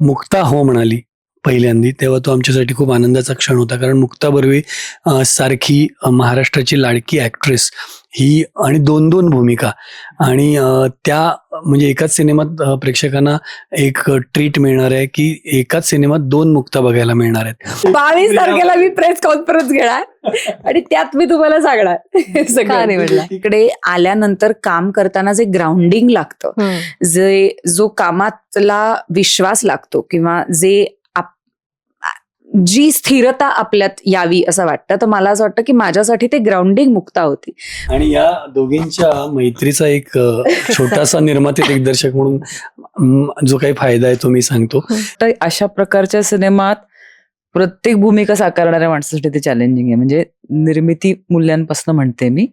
मुक्ता हो म्हणाली. पहिल्यांदी तेव्हा तो आमच्यासाठी खूप आनंदाचा क्षण होता. कारण मुक्ता बर्वे सारखी महाराष्ट्राची लाडकी ॲक्ट्रेस ही आणि दोन दोन भूमिका. आणि त्या म्हणजे एकाच सिनेमात प्रेक्षकांना एक ट्रीट मिळणार आहे की एकाच सिनेमात दोन मुक्ता बघायला मिळणार आहेत. बावीस तारखेला मी प्रेस कॉन्फरन्स घेणार. आणि त्यात मी तुम्हाला सांगणार. हे सगळं. निवडला इकडे आल्यानंतर काम करताना जे ग्राउंडिंग लागतं जे जो कामातला विश्वास लागतो किंवा जे जी स्थिरता आपल्यात यावी असं वाटतं. तर मला असं वाटतं की माझ्यासाठी ते ग्राउंडिंग मुक्ता होती. आणि या दोघींच्या मैत्रीचा एक छोटासा निर्माते दिग्दर्शक म्हणून जो काही फायदा आहे तो मी सांगतो. तर अशा प्रकारच्या सिनेमात प्रत्येक भूमिका साकारणाऱ्या माणसासाठी ते चॅलेंजिंग आहे. म्हणजे निर्मिती मूल्यांपासून म्हणते मी.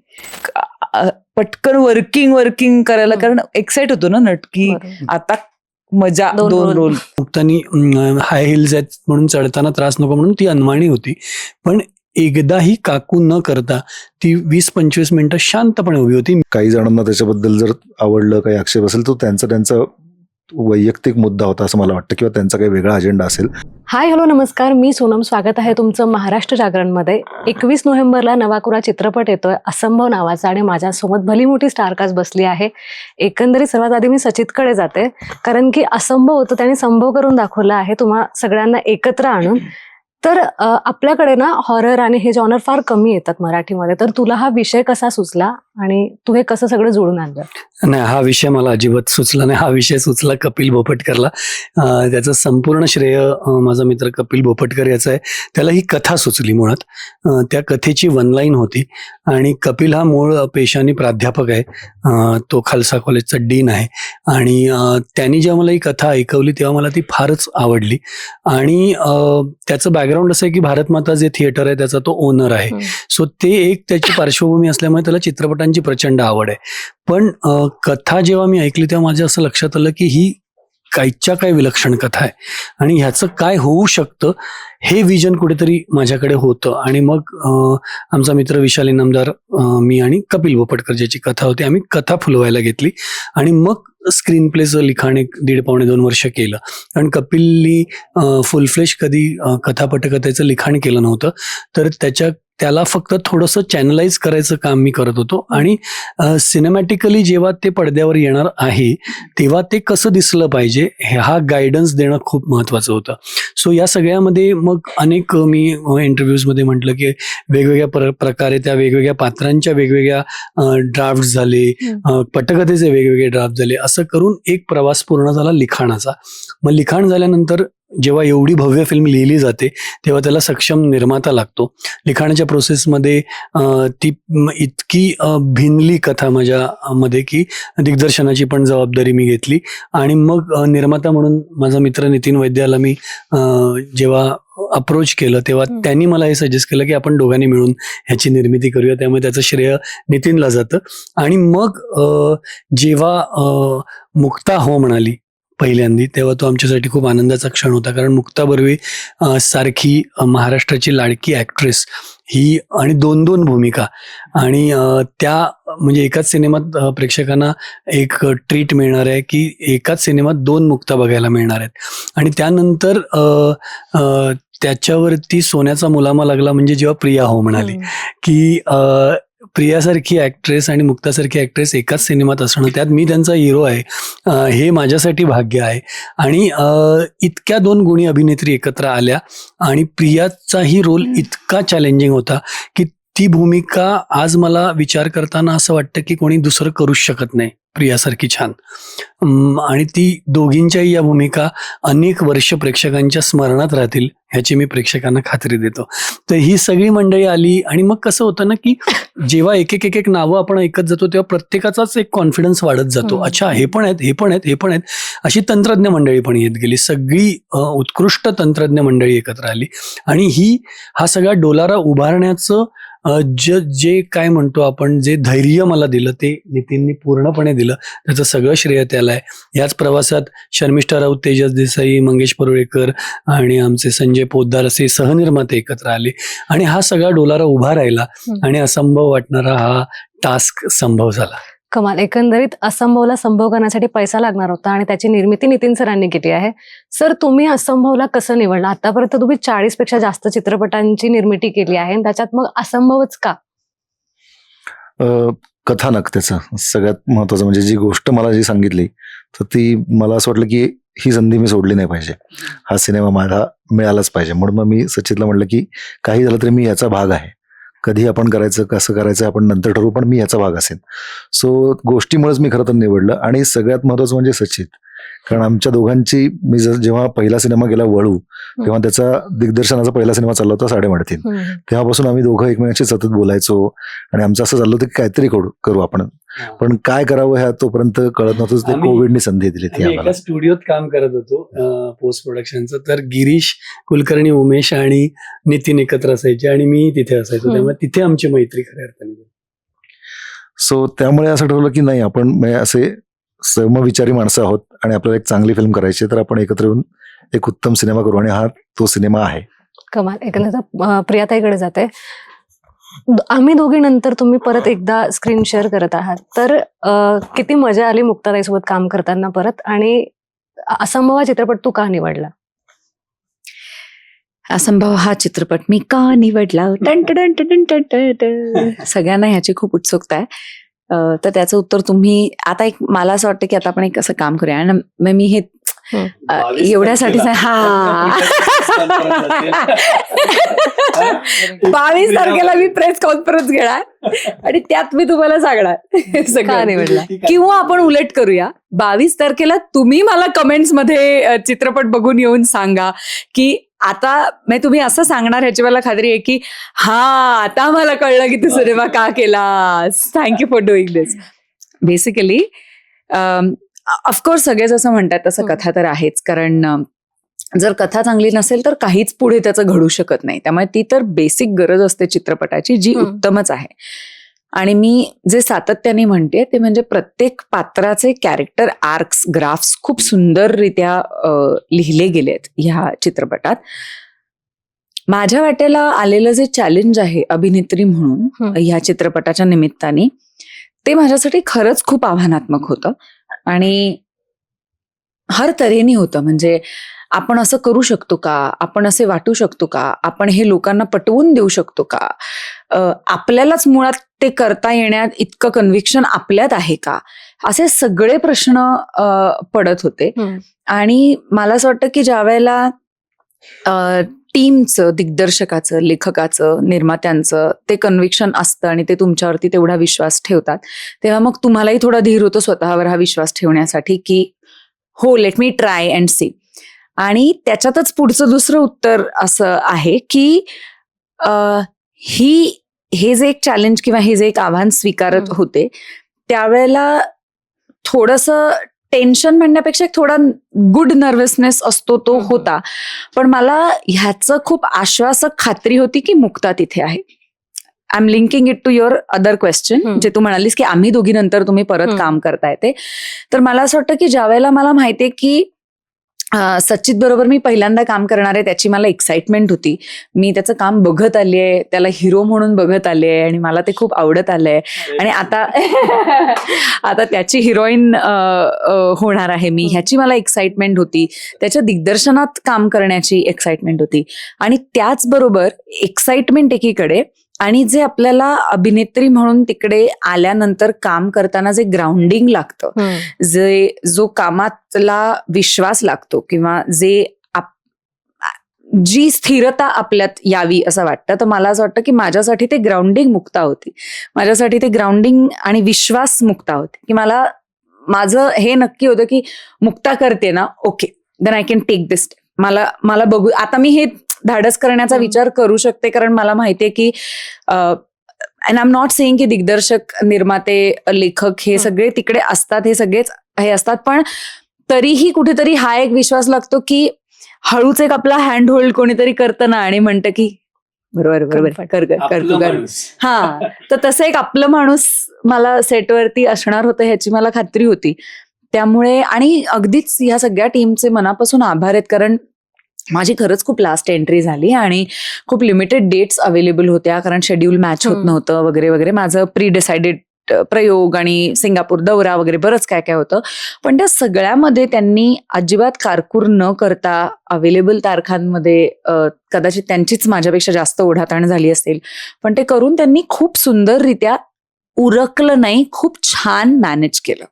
पटकन वर्किंग वर्किंग करायला कारण एक्साइट होतो ना नटकी. आता मजा दोन दोन. रोल. मुक्तानी हाय हिल्स आहेत म्हणून चढताना त्रास नको म्हणून ती अनवाणी होती. पण एकदाही काकू न करता ती वीस पंचवीस मिनिटं शांतपणे उभी होती. काही जणांना त्याच्याबद्दल जर आवडलं काही आक्षेप असेल तो त्यांचा त्यांचा वैयक्तिक मुद्दा होता असं मला वाटतं किंवा त्यांचा काही वेगळा अजेंडा असेल. हाय हॅलो नमस्कार. मी सोनम. स्वागत आहे तुमचं महाराष्ट्र जागरणमध्ये. एकवीस नोव्हेंबरला नवाकुरा चित्रपट येतोय असंभव नावाचा आणि माझ्यासोबत भली मोठी स्टारकास्ट बसली आहे. एकंदरीत सर्वात आधी मी सचितकडे जाते कारण की असंभव होतं त्याने संभव करून दाखवलं आहे. तुम्हा सगळ्यांना एकत्र आणून तर आपल्याकडे ना हॉरर आणि हे जॉनर फार कमी येतात मराठीमध्ये. तर तुला हा विषय कसा सुचला आणि तू हे कसं सगळं जोडून आणलं? नाही हा विषय मला अजिबात सुचला नाही. हा विषय सुचला कपिल भोपटकरला त्याचं संपूर्ण श्रेय माझा मित्र कपिल भोपटकर याचं आहे. त्याला ही कथा सुचली मुळात. त्या कथेची वन लाईन होती. आणि कपिल हा मूळ पेशाने प्राध्यापक आहे. तो खालसा कॉलेजचा डीन आहे. आणि त्यांनी जेव्हा मला ही कथा ऐकवली तेव्हा मला ती फारच आवडली. आणि त्याचं बॅकग्राऊंड असं आहे की भारत माता जे थिएटर आहे त्याचा तो ओनर आहे. सो ते एक त्याची पार्श्वभूमी असल्यामुळे त्याला चित्रपटांची प्रचंड आवड आहे. पण कथा जेव्हा मी ऐकली तेव्हा माझ्या असं लक्षात आलं की ही काहीच्या काय विलक्षण कथा आहे. आणि ह्याचं काय होऊ शकतं हे विजन कुठेतरी माझ्याकडे होतं. आणि मग आमचा मित्र विशाल इनामदार मी आणि कपिल बोपटकर ज्याची कथा होती आम्ही कथा फुलवायला घेतली. आणि मग स्क्रीन प्लेचं लिखाण एक दीड पावणे दोन वर्ष केलं. कारण कपिलनी फुलफ्लेश कधी कथापटकथेचं कथा पटकथेचं लिखाण केलं नव्हतं. तर त्याच्या त्याला फक्त थोडंसं चॅनलाइज करायचं काम मी करत होतो. आणि सिनेमॅटिकली जेव्हा ते पडद्यावर येणार आहे तेव्हा ते कसं दिसलं पाहिजे हे हा गायडन्स देणं खूप महत्त्वाचं होतं. सो या सगळ्यामध्ये मग अनेक मी इंटरव्ह्यूजमध्ये म्हटलं की वेगवेगळ्या प्र प्रकारे त्या वेगवेगळ्या पात्रांच्या वेगवेगळ्या ड्राफ्ट झाले पटकथेचे वेगवेगळे ड्राफ्ट झाले. असं करून एक प्रवास पूर्ण झाला लिखाणाचा. मग लिखाण झाल्यानंतर जेव्हा एवढी भव्य फिल्म लिहिली जाते तेव्हा त्याला सक्षम निर्माता लागतो. लिखाणाच्या प्रोसेसमध्ये ती इतकी भिनली कथा माझ्या अ, मध्ये की दिग्दर्शनाची पण जबाबदारी मी घेतली. आणि मग निर्माता म्हणून माझा मित्र नितीन वैद्याला मी जेव्हा अप्रोच केलं तेव्हा. त्यांनी मला हे सजेस्ट केलं की आपण दोघांनी मिळून ह्याची निर्मिती करूया. त्यामुळे त्याचं श्रेय नितीनला जातं. आणि मग जेव्हा मुक्ता हो म्हणाली पहिल्यांदी तेव्हा तो आमच्यासाठी खूप आनंदाचा क्षण होता. कारण मुक्ता बर्वे सारखी महाराष्ट्राची लाडकी ॲक्ट्रेस ही आणि दोन दोन भूमिका. आणि त्या म्हणजे एकाच सिनेमात प्रेक्षकांना एक ट्रीट मिळणार आहे की एकाच सिनेमात दोन मुक्ता बघायला मिळणार आहेत. आणि त्यानंतर त्याच्यावरती सोन्याचा मुलामा लागला म्हणजे जेव्हा प्रिया हो म्हणाली की प्रियासारखी ॲक्ट्रेस आणि मुक्तासारखी ॲक्ट्रेस एकाच सिनेमात असणं त्यात मी त्यांचा हिरो आहे हे माझ्यासाठी भाग्य आहे. आणि इतक्या दोन गुणी अभिनेत्री एकत्र आल्या आणि प्रियाचाही रोल इतका चॅलेंजिंग होता की ती भूमिका आज मला विचार करताना असं वाटतं की कोणी दुसरं करूच शकत नाही प्रियासारखी छान. आणि ती दोघींच्याही या भूमिका अनेक वर्ष प्रेक्षकांच्या स्मरणात राहतील. ह्याची मी प्रेक्षकांना खात्री देतो. तर ही सगळी मंडळी आली आणि मग कसं होतं ना की जेव्हा एक एक एक एक नावं आपण ऐकत जातो तेव्हा प्रत्येकाचाच एक कॉन्फिडन्स वाढत जातो. हम्म. अच्छा हे पण आहेत हे पण आहेत हे पण आहेत. अशी तंत्रज्ञ मंडळी पण येत गेली. सगळी उत्कृष्ट तंत्रज्ञ मंडळी एकत्र आली. आणि ही हा सगळा डोलारा उभारण्याचं ज जे काय म्हणतो आपण जे धैर्य मला दिलं ते नितीननी पूर्णपणे दिलं त्याचं सगळं श्रेय त्याला आहे. याच प्रवासात शर्मिष्ठा राऊत तेजस देसाई मंगेश परुळेकर आणि आमचे संजय पोद्दार असे सहनिर्माते एकत्र आले. आणि हा सगळा डोलारा उभा राहिला. आणि असंभव वाटणारा हा टास्क संभव झाला. कमाल. एकंदरीत असंभवला संभव करण्यासाठी पैसा लागणार होता आणि त्याची निर्मिती नितीन सरांनी केली आहे. सर तुम्ही असंभवला कसं निवडलं? आतापर्यंत तुम्ही चाळीसपेक्षा जास्त चित्रपटांची निर्मिती केली आहे आणि त्याच्यात मग असंभवच का? कथानक त्याचं सगळ्यात महत्वाचं म्हणजे जी गोष्ट मला जी सांगितली तर ती मला असं वाटलं की ही संधी मी सोडली नाही पाहिजे. हा सिनेमा मला मिळालाच पाहिजे. म्हणून मग मी सचितला म्हटलं की काही झालं तरी मी याचा भाग आहे. कधी आपण करायचं कसं करायचं आपण नंतर ठरवू पण मी याचा भाग असेल सो गोष्टीमुळेच मी खरं तर निवडलं. आणि सगळ्यात महत्वाचं म्हणजे सचित. कारण आमच्या दोघांची मी जेव्हा पहिला सिनेमा गेला वळू तेव्हा त्याचा दिग्दर्शनाचा पहिला सिनेमा चालला होता साडेमाडतीन तेव्हापासून आम्ही दोघं एकमेकांशी सतत बोलायचो आणि आमचं असं चाललं होतं की काहीतरी करू करू आपण. पण काय करावं ह्या तोपर्यंत कळत नव्हतं ते आम्ही- कोविडनी संधी दिली ती आम्ही आम्हाला. एका स्टुडिओत काम करत होतो पोस्ट प्रोडक्शनचं तर गिरीश कुलकर्णी उमेश आणि नितीन एकत्र असायचे आणि मी तिथे असायचो. त्यामुळे तिथे आमची मैत्री खऱ्या अर्थाने. सो त्यामुळे असं ठरवलं की नाही आपण म्हणजे असे समविचारी माणसं आहोत आणि आपल्याला एक चांगली फिल्म करायची आहे, तर आपण एकत्र येऊन एक उत्तम सिनेमा करू. आणि हा तो सिनेमा आहे. कमाल. एकंदरीत अं, प्रियाताईकडे जाते. आम्ही दोघी नंतर तुम्ही परत एकदा स्क्रीन शेअर करत आहात. तर किती मजा आली मुक्ताताईसोबत काम करताना परत आणि असंभव हा चित्रपट तू का निवडला? असंभव हा चित्रपट मी का निवडला? टन टन टन टन टन टन टन. सगळ्यांना ह्याची खूप उत्सुकता आहे. तर त्याचं उत्तर तुम्ही आता एक मला असं वाटतं की आता आपण एक असं काम करूया. आणि मग मी हे एवढ्यासाठी तारखेला. बावीस तारखेला मी प्रेस कॉन्फरन्स घेणार. आणि त्यात मी तुम्हाला सांगणार. सगळं. निवडला किंवा आपण उलट करूया. बावीस तारखेला तुम्ही मला कमेंट्समध्ये चित्रपट बघून येऊन सांगा की आता म्हणजे तुम्ही असं सांगणार ह्याची मला खात्री आहे की हा आता मला कळलं की तू सिनेमा का केला thank you for doing this basically of course सगळेच असं म्हणतात तसं हम्म. कथा तर आहेच. कारण जर कथा चांगली नसेल तर काहीच पुढे त्याचं घडू शकत नाही. त्यामुळे ती तर बेसिक गरज असते चित्रपटाची जी. उत्तमच आहे. आणि मी जे सातत्याने म्हणते ते म्हणजे प्रत्येक पात्राचे कॅरेक्टर आर्क्स ग्राफ्स खूप सुंदररित्या लिहिले गेलेत ह्या चित्रपटात. माझ्या वाटेला आलेलं जे चॅलेंज आहे अभिनेत्री म्हणून. ह्या चित्रपटाच्या निमित्ताने ते माझ्यासाठी खरंच खूप आव्हानात्मक होतं. आणि हर तऱ्हेने होतं. म्हणजे आपण असं करू शकतो का? आपण असे वाटू शकतो का? आपण हे लोकांना पटवून देऊ शकतो का? आपल्यालाच मुळात ते करता येण्यात इतकं कन्व्हिक्शन आपल्यात आहे का? असे सगळे प्रश्न पडत होते. आणि मला असं वाटतं की ज्या वेळेला टीमचं दिग्दर्शकाचं लेखकाचं निर्मात्यांचं ते कन्व्हिक्शन असतं आणि ते तुमच्यावरती तेवढा विश्वास ठेवतात तेव्हा मग तुम्हालाही थोडा धीर होतो स्वतःवर हा विश्वास ठेवण्यासाठी की हो let me try and see आणि त्याच्यातच पुढचं दुसरं उत्तर असं आहे की ही हे जे एक चॅलेंज किंवा हे जे एक आव्हान स्वीकारत. होते त्यावेळेला थोडस टेन्शन म्हणण्यापेक्षा एक थोडा गुड नर्वसनेस असतो तो. होता पण मला ह्याचं खूप आश्वासक खात्री होती की मुक्ता तिथे आहे I am linking it to your other question. जे तू म्हणालीस की आम्ही दोघी नंतर तुम्ही परत. काम करताय ते तर मला असं वाटतं की ज्या वेळेला मला माहितीये की अं, सच्चित बरोबर मी पहिल्यांदा काम करणार आहे त्याची मला एक्साइटमेंट होती. मी त्याचं काम बघत आली आहे त्याला हिरो म्हणून बघत आले आहे आणि मला ते खूप आवडत आलंय आणि आता आता त्याची हिरोईन होणार आहे मी. ह्याची मला एक्साइटमेंट होती. त्याच्या दिग्दर्शनात काम करण्याची एक्साइटमेंट होती. आणि त्याचबरोबर एक्साइटमेंट एकीकडे आणि जे आपल्याला अभिनेत्री म्हणून तिकडे आल्यानंतर काम करताना जे ग्राउंडिंग लागतं. जे जो कामातला विश्वास लागतो किंवा जे आप- जी स्थिरता आपल्यात यावी असं वाटतं तर मला असं वाटतं की माझ्यासाठी ते ग्राउंडिंग मुक्ता होती. माझ्यासाठी ते ग्राउंडिंग आणि विश्वास मुक्ता होती. की मला माझं हे नक्की होतं की मुक्ता करते ना okay then I can take this मला मला बघू आता मी हे धाडस करण्याचा. विचार करू शकते कारण मला माहितीये की and I am not saying की दिग्दर्शक निर्माते लेखक हे. सगळे तिकडे असतात हे सगळेच हे असतात पण तरीही कुठेतरी हा एक विश्वास लागतो की हळूच एक आपला हँड होल्ड कोणीतरी करतं ना आणि म्हणतं की बरोबर बरोबर. कर कर. हा तर तसं एक आपलं माणूस मला सेटवरती असणार होतं ह्याची मला खात्री होती त्यामुळे आणि अगदीच ह्या सगळ्या टीमचे मनापासून आभार आहेत कारण माझी खरंच खूप लास्ट एंट्री झाली आणि खूप लिमिटेड डेट्स अवेलेबल होत्या कारण शेड्यूल मॅच होत. नव्हतं वगैरे वगैरे. माझं प्री डिसाइडेड प्रयोग आणि सिंगापूर दौरा वगैरे बरंच काय काय होतं. पण त्या सगळ्यामध्ये त्यांनी अजिबात कारकूर न करता अवेलेबल तारखांमध्ये कदाचित त्यांचीच माझ्यापेक्षा जास्त ओढाताण झाली असेल. पण ते करून त्यांनी खूप सुंदररित्या उरकलं नाही खूप छान मॅनेज केलं.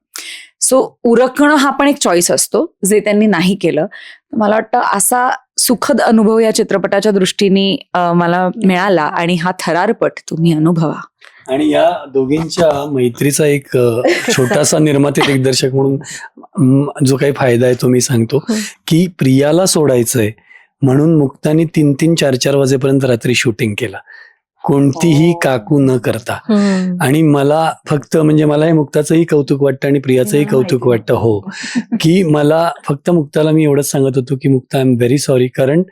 सो उरकणं हा पण एक चॉईस असतो जे त्यांनी नाही केलं. मला वाटतं असा सुखद अनुभव या चित्रपटाच्या दृष्टीने मला मिळाला आणि हा थरारपट तुम्ही अनुभवा. आणि या दोघींच्या मैत्रीचा एक छोटासा निर्माते दिग्दर्शक म्हणून जो काही फायदा आहे तो मी सांगतो हं. की प्रियाला सोडायचंय म्हणून मुक्तानी तीन तीन चार चार वाजेपर्यंत रात्री शूटिंग केलं. कोणतीही काकू न करता. आणि मला फक्त म्हणजे मला हे मुक्ताचंही कौतुक वाटतं आणि प्रियाचंही कौतुक. वाटतं हो. की मला फक्त मुक्ताला मी एवढंच सांगत होतो की Mukta I am very sorry कारण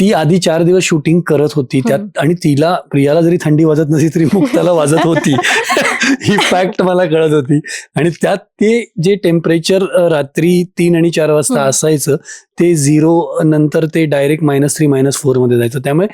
ती आधी चार दिवस शूटिंग करत होती त्यात आणि तिला प्रियाला जरी थंडी वाजत नसली तरी मुक्ताला वाजत होती. ही फॅक्ट मला कळत होती. आणि त्यात ते जे टेम्परेचर रात्री तीन आणि चार वाजता. असायचं ते झिरो नंतर ते डायरेक्ट मायनस थ्री मायनस फोरमध्ये जायचं. त्यामुळे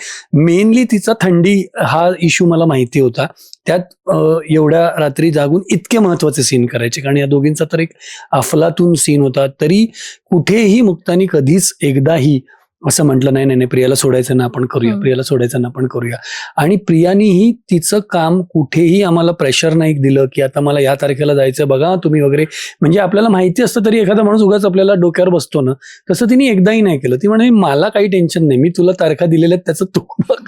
मेनली तिचा थंडी हा इश्यू मला माहिती होता. त्यात एवढ्या रात्री जागून इतके महत्त्वाचे सीन करायचे. कारण या दोघींचा तर एक अफलातून सीन होता. तरी कुठेही मुक्तानी कधीच एकदाही असं म्हटलं नाही नाही नाही, प्रियाला सोडायचं ना आपण करूया. प्रियाला सोडायचं ना आपण करूया. आणि प्रियानीही तिचं काम कुठेही आम्हाला प्रेशर नाही दिलं की आता मला या तारखेला जायचं बघा तुम्ही वगैरे. म्हणजे आपल्याला माहिती असतं तरी एखादा माणूस उगाच आपल्याला डोक्यावर बसतो ना. तसं तिने एकदाही नाही केलं. ती म्हणे मला काही टेन्शन नाही मी तुला तारखा दिलेल्या आहेत त्याचं तू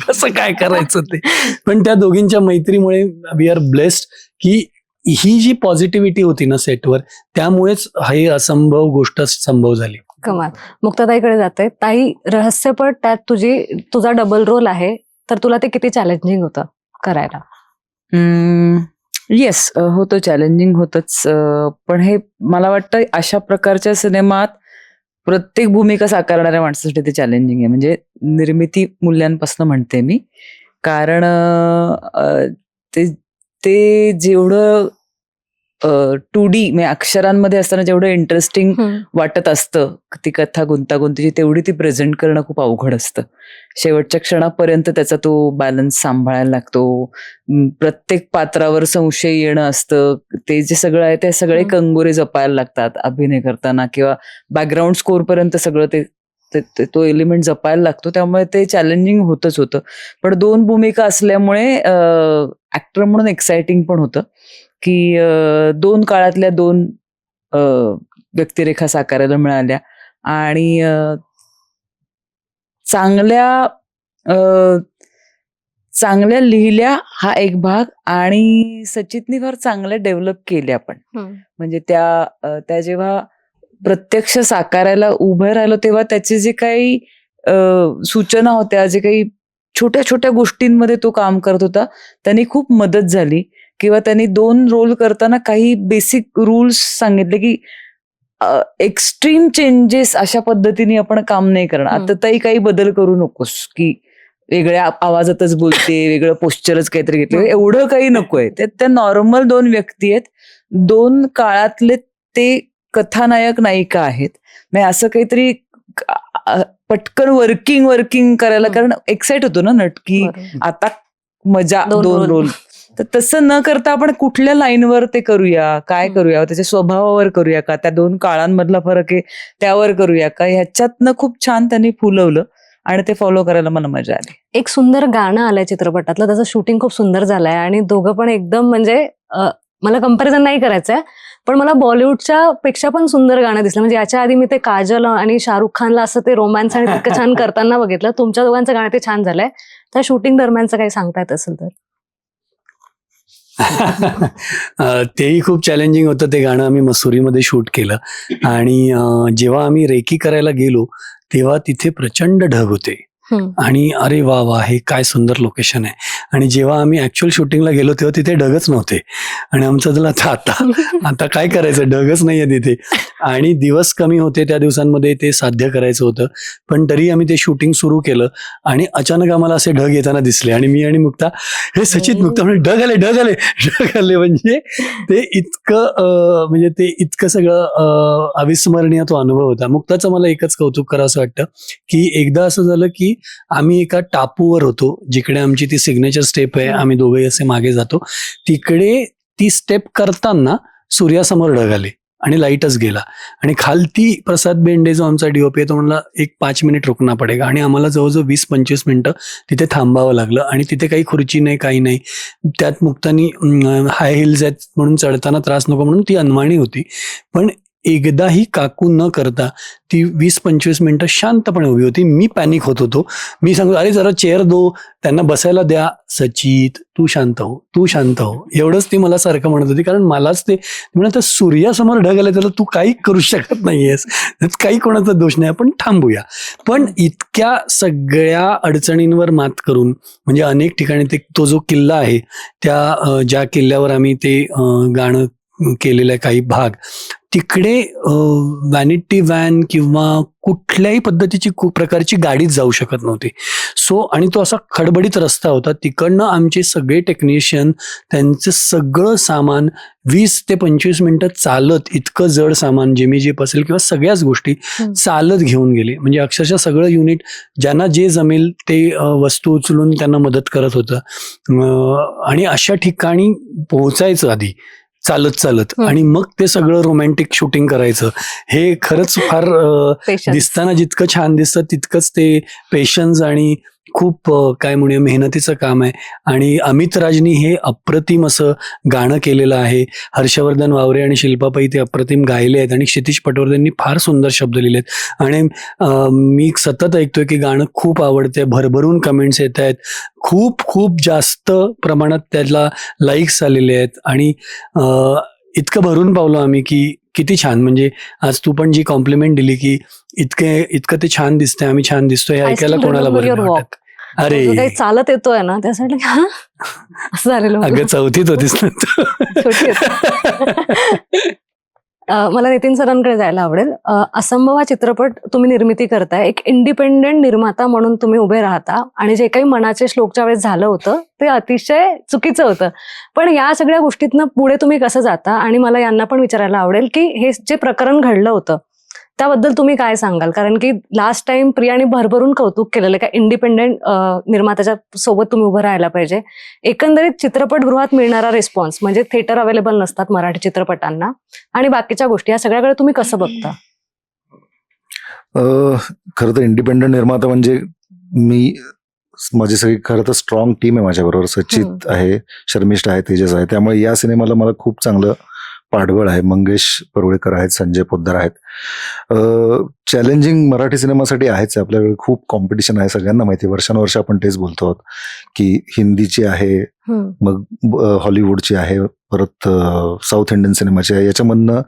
कसं काय करायचं ते. पण त्या दोघींच्या मैत्रीमुळे वी आर ब्लेस्ड की ही जी पॉझिटिव्हिटी होती ना सेटवर त्यामुळेच हे असंभव गोष्ट संभव झाली. कमाल. मुक्ताताईकडे जाते ताई रहस्यपट त्यात तुझी तुझा डबल रोल आहे. तर तुला ते किती चॅलेंजिंग होतं करायला? येस होतं चॅलेंजिंग होतच पण हे मला वाटतं अशा प्रकारच्या सिनेमात प्रत्येक भूमिका साकारणाऱ्या माणसासाठी ते चॅलेंजिंग आहे. म्हणजे निर्मिती मूल्यांपासून म्हणते मी. कारण ते ते जेवढं टू डी म्हणजे अक्षरांमध्ये असताना जेवढं इंटरेस्टिंग वाटत असतं ती कथा गुंतागुंतीची तेवढी ती प्रेझेंट करणं खूप अवघड असतं. शेवटच्या क्षणापर्यंत त्याचा तो बॅलन्स सांभाळायला लागतो. प्रत्येक पात्रावर संशय येणं असतं. ते जे सगळं आहे ते सगळे. कंगोरे जपायला लागतात अभिनय करताना किंवा बॅकग्राऊंड स्कोर पर्यंत सगळं ते ते- ते- तो एलिमेंट जपायला लागतो. त्यामुळे ते चॅलेंजिंग होतच होतं. पण दोन भूमिका असल्यामुळे ऍक्टर म्हणून एक्साइटिंग पण होतं. की दोन काळातल्या दोन व्यक्तिरेखा साकारायला मिळाल्या. आणि चांगल्या चांगल्या लिहिल्या हा एक भाग आणि सचितनी फार चांगल्या डेव्हलप केल्या पण. म्हणजे त्या त्या जेव्हा प्रत्यक्ष साकारायला उभं राहिलो तेव्हा त्याचे जे काही सूचना होत्या जे काही छोट्या छोट्या गोष्टींमध्ये तो काम करत होता त्यांनी खूप मदत झाली. किंवा त्यांनी दोन रोल करताना काही बेसिक रूल्स सांगितले की एक्स्ट्रीम चेंजेस अशा पद्धतीने आपण काम नाही करणार. आता ताई काही बदल करू नकोस की वेगळ्या आवाजातच बोलते वेगळं पोश्चरच काहीतरी घेतलं. एवढं काही नकोय ते त्या नॉर्मल दोन व्यक्ती आहेत दोन काळातले ते कथानायक नायिका आहेत म्हणजे असं काहीतरी पटकन वर्किंग वर्किंग करायला. कारण एक्साइट होतो ना नटकी. आता मजा दोन रोल. तर तसं न करता आपण कुठल्या लाईनवर ते करूया? काय. करूया? त्याच्या स्वभावावर करूया का? त्या दोन काळांमधला फरक आहे त्यावर करूया का? ह्याच्यातनं खूप छान त्यांनी फुलवलं आणि ते फॉलो करायला मला मजा आली. एक सुंदर गाणं आलंय चित्रपटातलं. त्याचं शूटिंग खूप सुंदर झालंय आणि दोघं पण एकदम म्हणजे मला कंपॅरिझन नाही करायचंय पण मला बॉलिवूडच्या पेक्षा पण सुंदर गाणं दिसलं. म्हणजे याच्या आधी मी ते काजल आणि शाहरुख खानला असं ते रोमॅन्स आणि तितकं छान करताना बघितलं. तुमच्या दोघांचं गाणं ते छान झालंय. त्या शूटिंग दरम्यानचं काही सांगता येत असेल तर. तेही खूप चॅलेंजिंग होतं ते गाणं आम्ही मसुरीमध्ये शूट केलं. आणि जेव्हा आम्ही रेकी करायला गेलो तेव्हा तिथे प्रचंड ढग होते. आणि अरे वा वा हे काय सुंदर लोकेशन आहे. आणि जेव्हा आम्ही ऍक्च्युअल शूटिंगला गेलो तेव्हा तिथे ढगच नव्हते. आणि आमचं झालं आता आता आता काय करायचं? ढगच नाहीये तिथे. आणि दिवस कमी होते त्या दिवसांमध्ये ते साध्य करायचं होतं. पण तरी आम्ही ते शूटिंग सुरू केलं आणि अचानक आम्हाला असे ढग येताना दिसले. आणि मी आणि मुक्ता हे सचित मुक्ता म्हणजे ढग आले ढग आले ढग आले. म्हणजे ते इतकं म्हणजे ते इतकं सगळं अविस्मरणीय तो अनुभव होता. मुक्ताचं मला एकच कौतुक करावं असं वाटतं की एकदा असं झालं की आम्ही एका टापूवर होतो जिकडे आमची ती सिग्नेचर स्टेप आहे आम्ही दोघेही असे मागे जातो. तिकडे ती स्टेप करताना सूर्यासमोर ढग आले आणि लाईटच गेला. आणि खालती प्रसाद बेंडे जो आमचा डीओपी आहे तो म्हणला एक पाच मिनिट रुकना पडेगा. आणि आम्हाला जवळजवळ वीस पंचवीस मिनिटं तिथे थांबावं लागलं. आणि तिथे काही खुर्ची नाही काही नाही. त्यात मुक्तानी हाय हिल्स आहेत म्हणून चढताना त्रास नको म्हणून ती अनवाणी होती. पण एकदाही काकू न करता ती वीस पंचवीस मिनटं शांतपणे उभी होती. मी पॅनिक होत होतो. मी सांगतो अरे जरा चेअर दो. त्यांना बसायला द्या. सचित तू शांत हो. तू शांत हो. एवढंच ती मला सारखं म्हणत होती. कारण मलाच ते म्हणत सूर्यासमोर ढग त्याला तू काही करू शकत नाहीयेस. काही कोणाचा दोष नाही. आपण थांबूया. पण इतक्या सगळ्या अडचणींवर मात करून म्हणजे अनेक ठिकाणी ते तो जो किल्ला आहे त्या ज्या किल्ल्यावर आम्ही ते गाणं केलेलं काही भाग. तिकडे व्हॅनिटी व्हॅन किंवा कुठल्याही पद्धतीची प्रकारची गाडीच जाऊ शकत नव्हती. सो आणि तो असा खडबडीत रस्ता होता. तिकडनं आमचे सगळे टेक्निशियन त्यांचं सगळं सामान वीस ते पंचवीस मिनिटं चालत इतकं जड सामान जिमी जीप असेल किंवा सगळ्याच गोष्टी. चालत घेऊन गेले. म्हणजे अक्षरशः सगळं युनिट ज्यांना जे जमेल ते वस्तू उचलून त्यांना मदत करत होतं. आणि अशा ठिकाणी पोहोचायचं आधी. चालत चालत. हम्म. आणि मग ते सगळं रोमॅन्टिक शूटिंग करायचं. हे खरंच फार दिसताना जितकं छान दिसतं तितकंच ते पेशन्स आणि खूप काय म्हणूया मेहनतीचं काम आहे. आणि अमित राजनी हे अप्रतिम असं गाणं केलेलं आहे. हर्षवर्धन वावरे आणि शिल्पापाई ते अप्रतिम गायले आहेत. आणि क्षितिश पटवर्धननी फार सुंदर शब्द लिहिले आहेत आणि मी सतत ऐकतोय की गाणं खूप आवडते भरभरून कमेंट्स येत आहेत. खूप खूप जास्त प्रमाणात त्याला लाईक्स आलेले आहेत. आणि इतकं भरून पावलो आम्ही की किती छान. म्हणजे आज तू पण जी कॉम्प्लिमेंट दिली की इतके इतकं ते छान दिसतंय आम्ही छान दिसतोय हे ऐकायला कोणाला बरं. अरे. चालत येतोय ना त्यासाठी असं झालेलं. अगं चौथीत होतीस ना मला नितीन सरांकडे जायला आवडेल. असंभवा असंभव हा चित्रपट तुम्ही निर्मिती करताय. एक इंडिपेंडेंट निर्माता म्हणून तुम्ही उभे राहता आणि जे काही मनाचे श्लोकच्या वेळेस झालं होतं ते अतिशय चुकीचं होतं. पण या सगळ्या गोष्टीतनं पुढे तुम्ही कसं जाता? आणि मला यांना पण विचारायला आवडेल की हे जे प्रकरण घडलं होतं त्याबद्दल तुम्ही काय सांगाल? कारण की लास्ट टाइम प्रियाने भरभरून कौतुक केलेलं का इंडिपेंडेंट निर्मात्याच्या सोबत तुम्ही उभं राहायला पाहिजे. एकंदरीत चित्रपटगृहात मिळणारा रिस्पॉन्स म्हणजे थिएटर अवेलेबल नसतात मराठी चित्रपटांना. आणि बाकीच्या गोष्टी या सगळ्याकडे तुम्ही कसं बघता? खरं तर इंडिपेंडंट निर्माता म्हणजे मी माझी सगळी खरं तर स्ट्रॉंग टीम आहे माझ्याबरोबर. सचित आहे शर्मिष्ठ आहे तेजस आहे. त्यामुळे या सिनेमाला मला खूप चांगलं पाठबळ आहे मंगेश परुळेकर आहेत संजय पोद्दार आहेत चॅलेंजिंग मराठी सिनेमासाठी आहेच आहे. आपल्याकडे खूप कॉम्पिटिशन आहे सगळ्यांना माहिती आहे. वर्षानुवर्ष आपण तेच बोलतो आहोत की हिंदीची आहे मग ब- हॉलिवूडची आहे परत साऊथ इंडियन सिनेमाची आहे याच्यामधनं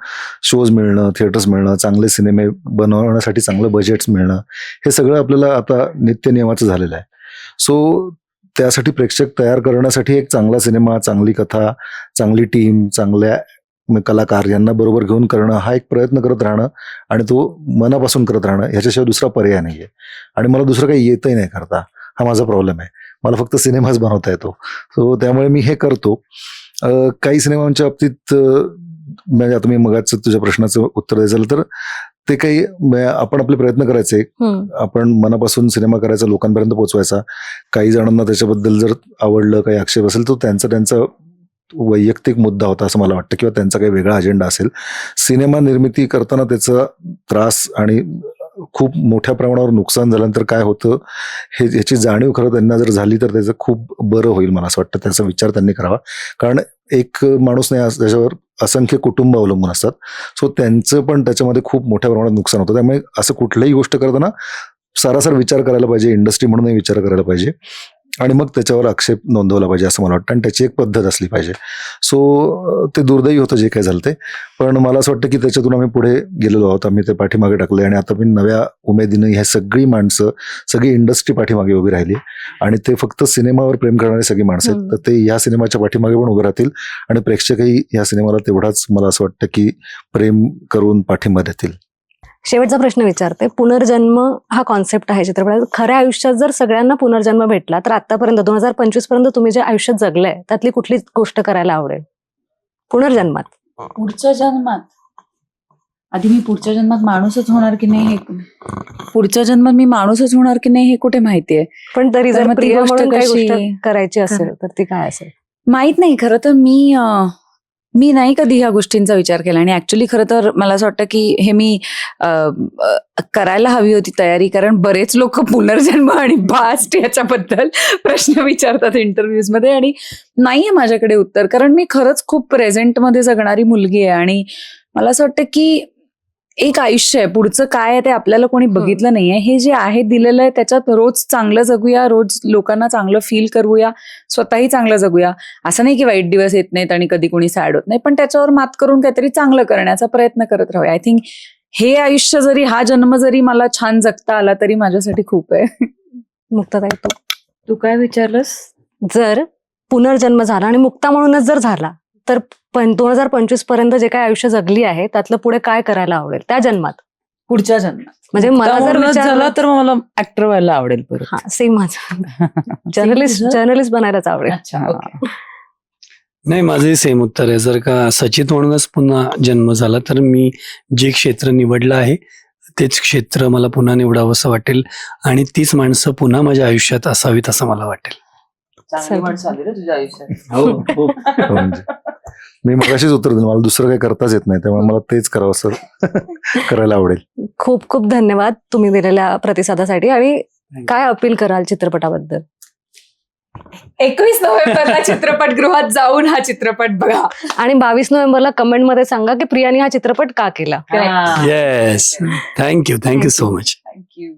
शोज मिळणं थिएटर्स मिळणं चांगले सिनेमे बनवण्यासाठी चांगलं बजेट्स मिळणं हे सगळं आपल्याला आता नित्य नियमाचं झालेलं आहे सो त्यासाठी प्रेक्षक तयार करण्यासाठी एक चांगला सिनेमा चांगली कथा चांगली टीम चांगल्या कलाकार यांना बरोबर घेऊन करणं हा एक प्रयत्न करत राहणं आणि तो मनापासून करत राहणं ह्याच्याशिवाय दुसरा पर्याय नाही आहे आणि मला दुसरं काही येतही नाही करता. हा माझा प्रॉब्लेम आहे. मला फक्त सिनेमाच बनवता येतो. सो त्यामुळे मी हे करतो. काही सिनेमांच्या बाबतीत म्हणजे आता मी मगाच तुझ्या प्रश्नाचं उत्तर द्यायचं तर ते काही आपण आपले प्रयत्न करायचे. आपण मनापासून सिनेमा करायचा लोकांपर्यंत पोहोचवायचा. काही जणांना त्याच्याबद्दल जर आवडलं काही आक्षेप असेल तर त्यांचा त्यांचा वैयक्तिक मुद्दा होता असं मला वाटतं किंवा त्यांचा काही वेगळा अजेंडा असेल. सिनेमा निर्मिती करताना त्याचा त्रास आणि खूप मोठ्या प्रमाणावर नुकसान झाल्यानंतर काय होतं हे याची जाणीव खरं त्यांना जर झाली तर त्याचं खूप बरं होईल मला असं वाटतं. त्याचा विचार त्यांनी करावा. कारण एक माणूस नाही त्याच्यावर असंख्य कुटुंब अवलंबून असतात. सो त्यांचं पण त्याच्यामध्ये खूप मोठ्या प्रमाणात नुकसान होतं. त्यामुळे असं कुठल्याही गोष्ट करताना सारासार विचार करायला पाहिजे. इंडस्ट्री म्हणूनही विचार करायला पाहिजे. आणि मग त्याच्यावर आक्षेप नोंदवला पाहिजे असं मला वाटतं. आणि त्याची एक पद्धत असली पाहिजे. सो ते दुर्दैवी होतं जे काही झालं ते. पण मला असं वाटतं की त्याच्यातून आम्ही पुढे गेलेलो आहोत. आम्ही ते पाठीमागे टाकले आणि आता मी नव्या उमेदीनं ह्या सगळी माणसं सगळी इंडस्ट्री पाठीमागे उभी राहिली. आणि ते फक्त सिनेमावर प्रेम करणारी सगळी माणसं आहेत. तर ते ह्या सिनेमाच्या पाठीमागे पण उभे राहतील. आणि प्रेक्षकही ह्या सिनेमाला तेवढाच मला असं वाटतं की प्रेम करून पाठिंबा देतील. शेवटचा प्रश्न विचारते. पुनर्जन्म हा कॉन्सेप्ट आहे चित्रपटात. खऱ्या आयुष्यात जर सगळ्यांना पुनर्जन्म भेटला तर आतापर्यंत दोन हजार पंचवीसपर्यंत तुम्ही जे आयुष्यात जगलंय त्यातली कुठली गोष्ट करायला आवडेल? पुनर्जन्मात. पुढच्या जन्मात. आधी मी पुढच्या जन्मात माणूसच होणार की नाही हे पुढच्या जन्मात मी माणूसच होणार की नाही हे कुठे माहितीये पण तरी तर जर मग ती प्रिय गोष्ट म्हणून काही कशी- गोष्ट करायची असेल तर ती काय असेल? माहीत नाही. खरं तर मी अं, मी नाही कधी ह्या गोष्टींचा विचार केला. आणि ऍक्च्युली खरं तर मला असं वाटतं की हे मी करायला हवी होती तयारी कारण बरेच लोक पुनर्जन्म आणि पास्ट याच्याबद्दल प्रश्न विचारतात इंटरव्ह्यूजमध्ये मध्ये. आणि नाहीये माझ्याकडे उत्तर कारण मी खरंच खूप प्रेझेंटमध्ये जगणारी मुलगी आहे. आणि मला असं वाटतं की एक आयुष्य आहे. पुढचं काय आहे ते आपल्याला कोणी बघितलं नाहीये. हे जे आहे दिलेलं आहे त्याच्यात रोज चांगलं जगूया रोज लोकांना चांगलं फील करूया स्वतःही चांगलं जगूया. असं नाही की वाईट दिवस येत नाहीत आणि कधी कोणी सॅड होत नाही पण त्याच्यावर मात करून काहीतरी चांगलं करण्याचा प्रयत्न करत राहूया. आय थिंक हे आयुष्य जरी हा जन्म जरी मला छान जगता आला तरी माझ्यासाठी खूप आहे. मुक्ताताई तू तू काय विचारलंस? जर पुनर्जन्म झाला आणि मुक्ता म्हणूनच जर झाला तर पण दोन हजार पंचवीसपर्यंत जे काय आयुष्य जगली आहे त्यातलं पुढे काय करायला आवडेल? त्या जन्मात. पुढच्या जन्मात. म्हणजे मला जर झाला तर मला ऍक्टर व्हायला आवडेल परत. हा सेम माझं. जर्नलिस्ट? जर्नलिस्ट बनायलाच आवडेल. नाही माझंही सेम उत्तर आहे. जर का सचित म्हणूनच पुन्हा जन्म झाला तर मी जे क्षेत्र निवडलं आहे तेच क्षेत्र मला पुन्हा निवडावं असं वाटेल आणि तीच माणसं पुन्हा माझ्या आयुष्यात असावीत असं मला वाटेल. चांगली माणसं आली रे तुझ्या आयुष्यात. हो म्हणजे. मी मगाशीच उत्तर दिलं मला दुसरं काही करताच येत नाही त्यामुळे मला तेच करावं असं करायला आवडेल. खूप खूप धन्यवाद तुम्ही दिलेल्या प्रतिसादासाठी आणि काय अपील कराल चित्रपटाबद्दल? एकवीस नोव्हेंबरला चित्रपटगृहात जाऊन हा चित्रपट बघा. आणि बावीस नोव्हेंबरला कमेंटमध्ये सांगा की प्रियानी हा चित्रपट का केला? Yes thank you thank you so much thank you